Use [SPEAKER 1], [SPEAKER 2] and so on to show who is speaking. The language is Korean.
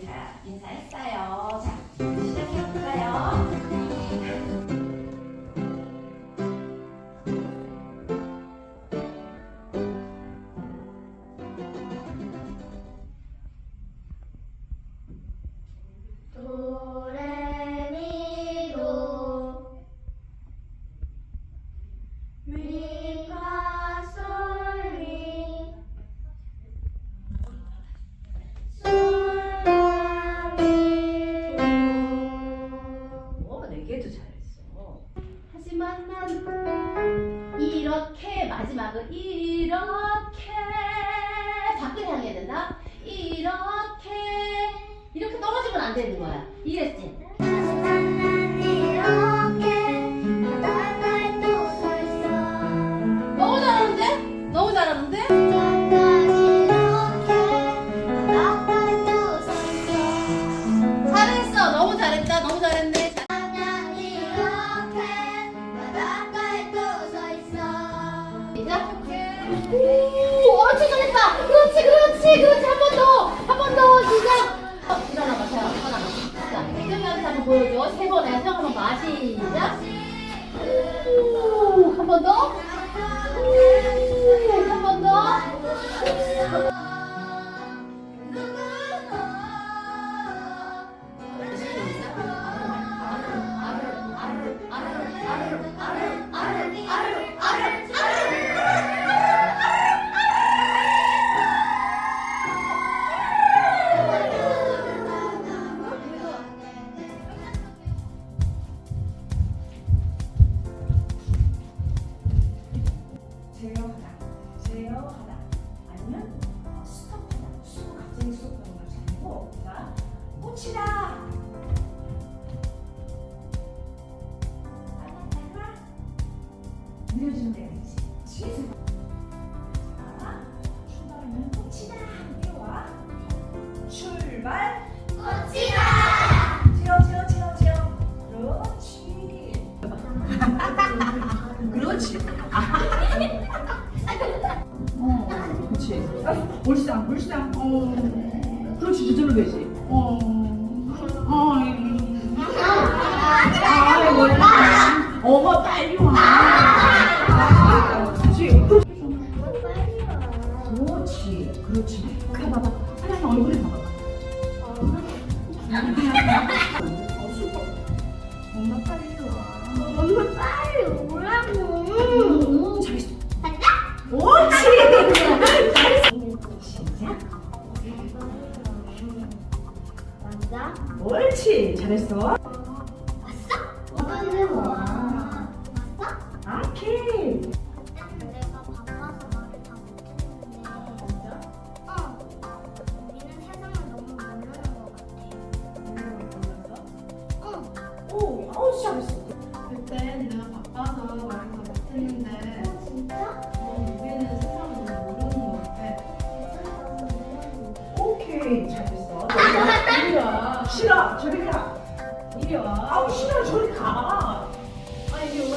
[SPEAKER 1] 다 인사했어요. 자, 시작해볼까요?
[SPEAKER 2] 마지막은 이렇게 밖을 향해야 된다. 이렇게. 이렇게 떨어지면 안 되는 거야. 하지 오 옳지 잘했다. 그렇지 그렇지 그렇지. 한 번 더 한 번 더 시작 어, 일어나봐 자 일어나봐. 자 혜경이한테 한번 보여줘. 세 번에 형 한번 봐 시작 한번 더. 한
[SPEAKER 3] 출발하면. 뛰어와. 출발. 제어, 제어, 제어. 그렇지. 그렇지. 어, 그렇지. 어, 그렇지, 저절로 되지. 어, 어, 그렇지. 그래, 봐봐. 사장님 얼굴에 봐봐. 어, super. 엄마 빨리 와.
[SPEAKER 2] 엄마 빨리 오라고.
[SPEAKER 3] 음, 잘했어.
[SPEAKER 2] 간다?
[SPEAKER 3] 옳지. 시작.
[SPEAKER 2] 맞아?
[SPEAKER 3] 옳지. 잘했어. 오, 아우 잘했어.
[SPEAKER 4] 그때 내가 바빠서 말을 다 못했는데
[SPEAKER 2] 어, 진짜?
[SPEAKER 4] 어, 우리는 세상을 너무 모르는 것 같아.
[SPEAKER 3] 오케이. 잘했어.
[SPEAKER 4] 이리 와.
[SPEAKER 3] 싫어. 저리 가.
[SPEAKER 4] 이리 와.
[SPEAKER 3] 아우 싫어. 저리 가.
[SPEAKER 4] 아
[SPEAKER 3] 와.